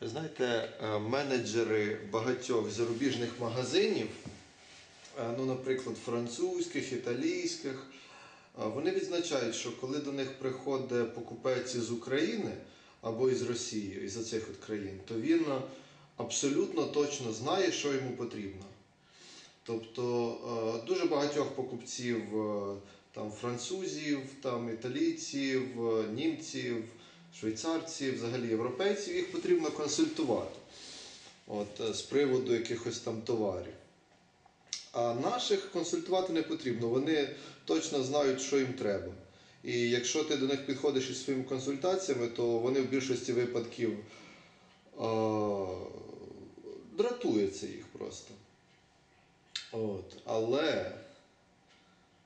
Ви знаєте, е, менеджери багатьох зарубіжних магазинів, е, ну, наприклад, французьких, італійських, е, вони відзначають, що коли до них приходить покупець із України або із Росії, із оцих от країн, то він абсолютно точно знає, що йому потрібно. Тобто дуже багатьох покупців, там французів, там італійців, німців, швейцарців, взагалі європейців, їх потрібно консультувати от, е, з приводу якихось там товарів. А наших консультувати не потрібно, вони точно знають, що їм треба. І якщо ти до них підходиш із своїми консультаціями, то вони в більшості випадків е, дратується їх просто. От. Але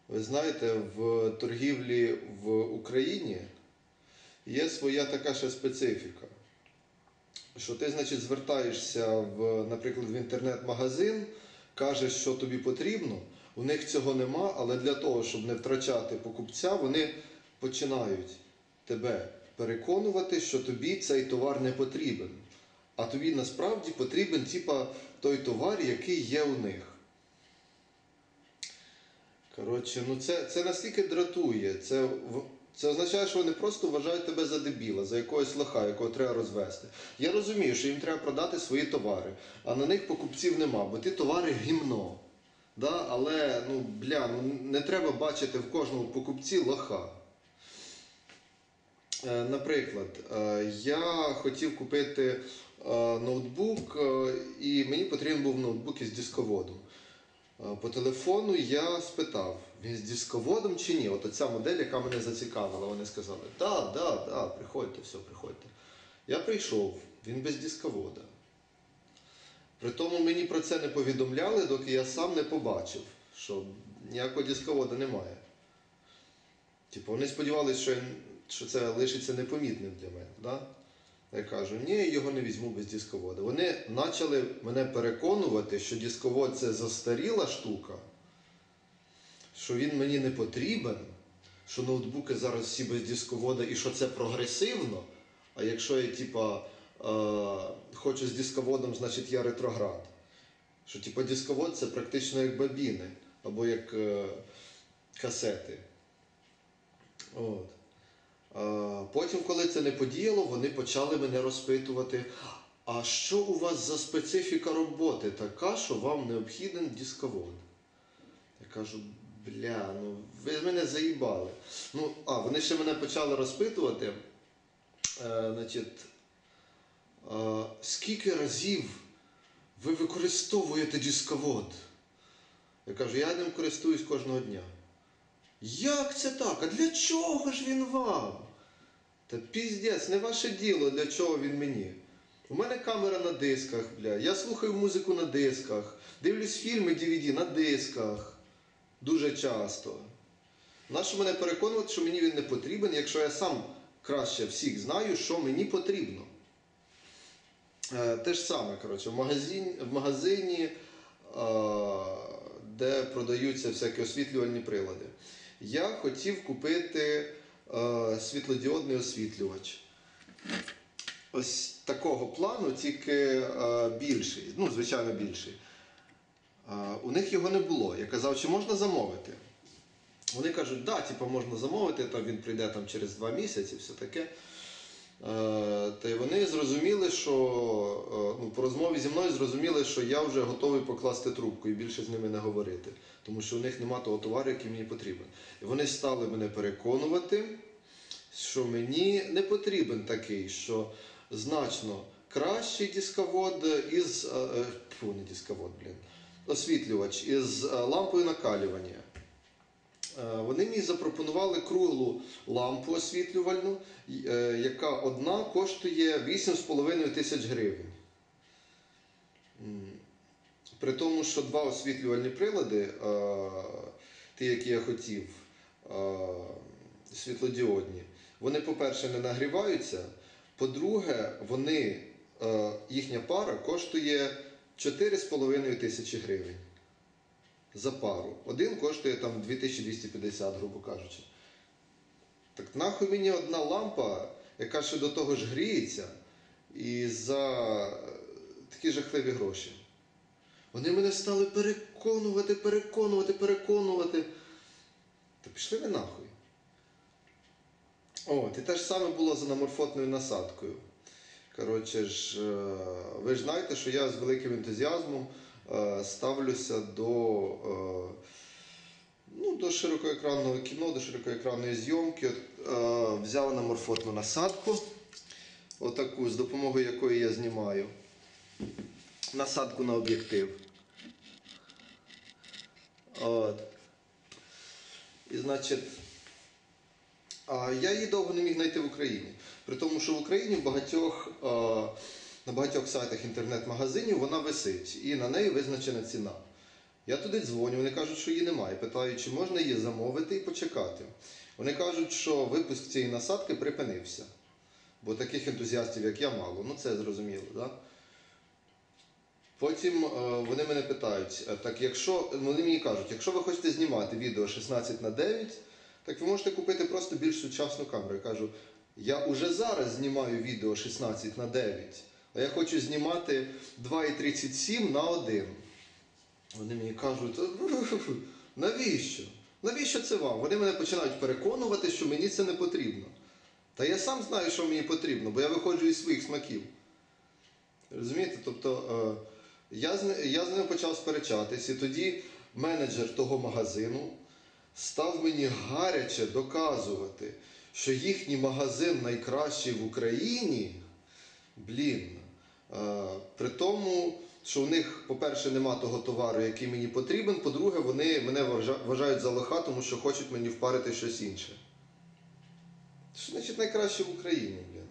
ви знаєте, в торгівлі в Україні є своя така ще специфіка. Що ти, значить, звертаєшся в, наприклад, в інтернет-магазин, кажеш, що тобі потрібно, у них цього нема, але для того, щоб не втрачати покупця, вони починають тебе переконувати, що тобі цей товар не потрібен. А тобі насправді потрібен типа, той товар, який є у них. Коротше, ну це, це настільки дратує. Це, це означає, що вони просто вважають тебе за дебіла, за якогось лоха, якого треба розвести. Я розумію, що їм треба продати свої товари, а на них покупців нема, бо ті товари гімно. Да? Але ну, бля, ну, не треба бачити в кожному покупці лоха. Е, Наприклад, е, я хотів купити е, ноутбук, і мені потрібен був ноутбук із дисководом. По телефону я спитав, з дисководом чи ні? От ця модель, яка мене зацікавила. Вони сказали, так, да, да, да, приходьте, все, приходьте. Я прийшов, він без дисковода. При тому мені про це не повідомляли, доки я сам не побачив, що ніякого дисковода немає. Типу, вони сподівалися, що, що це лишиться непомітним для мене. Да? Я кажу, ні, його не візьму без дисковода. Вони почали мене переконувати, що дисковод це застаріла штука, що він мені не потрібен, що ноутбуки зараз всі без дисковода і що це прогресивно. А якщо я типа, е, хочу з дисководом, значить я ретроград. Що типа дисковод це практично як бабіни або як е, касети. От. А, Потім, коли це не подіяло, вони почали мене розпитувати, а що у вас за специфіка роботи така, що вам необхіден дисковод? Я кажу, бля, ну ви мене заїбали. Ну, а, вони ще мене почали розпитувати. Е, значить, е, скільки разів ви використовуєте дисковод? Я кажу, я ним користуюсь кожного дня. Як це так? А для чого ж він вам? Та піздець, не ваше діло, для чого він мені. У мене камера на дисках, бля. Я слухаю музику на дисках, дивлюсь фільми DVD на дисках. Дуже часто. Нащо мене переконувати, що мені він не потрібен, якщо я сам краще всіх знаю, що мені потрібно. Е, те ж саме, коротше, в магазині, в магазині е, де продаються всякі освітлювальні прилади. Я хотів купити е, світлодіодний освітлювач. Ось такого плану, тільки більший, ну, звичайно, більший. У них його не було. Я казав, чи можна замовити. Вони кажуть, да, типу, можна замовити, там він прийде там, через два місяці, все таке. Е, Та й вони зрозуміли, що е, ну, по розмові зі мною зрозуміли, що я вже готовий покласти трубку і більше з ними не говорити, тому що у них немає того товару, який мені потрібен. І вони стали мене переконувати, що мені не потрібен такий, що значно кращий дисковод із е, фу, не дисковод, блін, освітлювач із е, лампою накалювання. Е, Вони мені запропонували круглу лампу освітлювальну, е, яка одна коштує 8,5 тисяч гривень. При тому, що два освітлювальні прилади, ті, які я хотів, світлодіодні, вони, по-перше, не нагріваються. По-друге, вони, їхня пара коштує 4,5 тисячі гривень за пару. Один коштує там 2250, грубо кажучи. Так нахуй мені одна лампа, яка ще до того ж гріється, і за такі жахливі гроші. Вони мене стали переконувати, переконувати, переконувати. Та пішли ви нахуй. От, і те ж саме було з анаморфотною насадкою. Коротше ж, е, ви ж знаєте, що я з великим ентузіазмом е, ставлюся до, е, ну, до широкоекранного кіно, до широкоекранної зйомки. От, Взяв анаморфотну насадку, отаку, з допомогою якої я знімаю. Насадку на об'єктив. От. І значить, я її довго не міг знайти в Україні. При тому, що в Україні в багатьох, на багатьох сайтах інтернет-магазинів вона висить і на неї визначена ціна. Я туди дзвоню, вони кажуть, що її немає. Питаю, чи можна її замовити і почекати. Вони кажуть, що випуск цієї насадки припинився. Бо таких ентузіастів, як я, мало. Ну це зрозуміло? Да? Потім е, вони мене питають, е, так якщо вони мені кажуть, якщо ви хочете знімати відео 16 на 9, так ви можете купити просто більш сучасну камеру. Я кажу, я уже зараз знімаю відео 16 на 9, а я хочу знімати 2,37 на 1. Вони мені кажуть, «Е, навіщо? Навіщо це вам? Вони мене починають переконувати, що мені це не потрібно. Та я сам знаю, що мені потрібно, бо я виходжу із своїх смаків. Розумієте? Тобто е, я з, ни- я з ним почав сперечатись, і тоді менеджер того магазину став мені гаряче доказувати, що їхній магазин найкращий в Україні. Блін. Е, при тому, що в них, по-перше, нема того товару, який мені потрібен. По-друге, вони мене вважають за лоха, тому що хочуть мені впарити щось інше. Що значить найкраще в Україні, блін?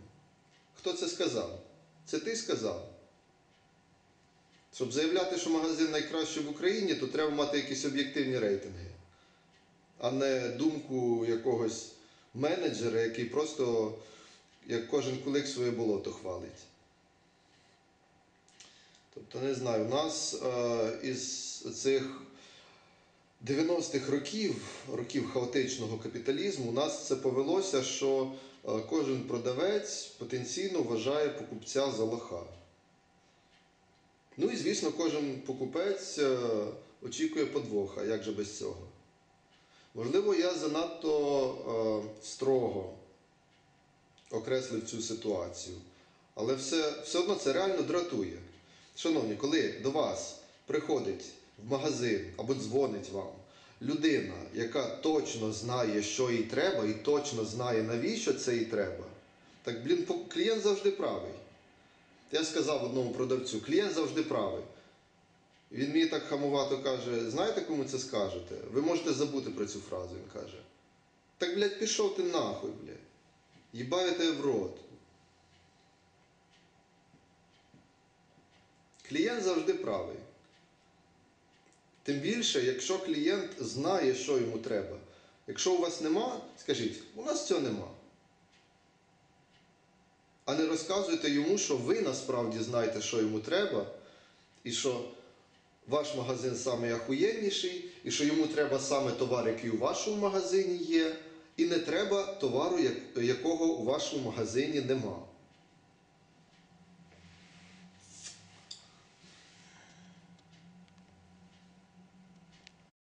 Хто це сказав? Це ти сказав? Щоб заявляти, що магазин найкращий в Україні, то треба мати якісь об'єктивні рейтинги, а не думку якогось менеджера, який просто як кожен кулик своє болото хвалить. Тобто, не знаю, у нас е, із цих 90-х років, років хаотичного капіталізму, у нас це повелося, що е, кожен продавець потенційно вважає покупця за лоха. Ну і звісно, кожен покупець е, очікує подвоха, як же без цього. Можливо, я занадто е, строго окреслив цю ситуацію, але все, все одно це реально дратує. Шановні, коли до вас приходить в магазин або дзвонить вам людина, яка точно знає, що їй треба, і точно знає, навіщо це їй треба, так, блін, клієнт завжди правий. Я сказав одному продавцю, клієнт завжди правий. Він мені так хамувато каже: знаєте, кому це скажете? Ви можете забути про цю фразу, він каже. Так, блядь, пішов ти нахуй, блядь. Їбаю в рот. Клієнт завжди правий. Тим більше, якщо клієнт знає, що йому треба. Якщо у вас нема, скажіть, у нас цього нема. А не розказуйте йому, що ви насправді знаєте, що йому треба, і що ваш магазин самий ахуєнніший, і що йому треба саме товар, який у вашому магазині є, і не треба товару, якого у вашому магазині нема.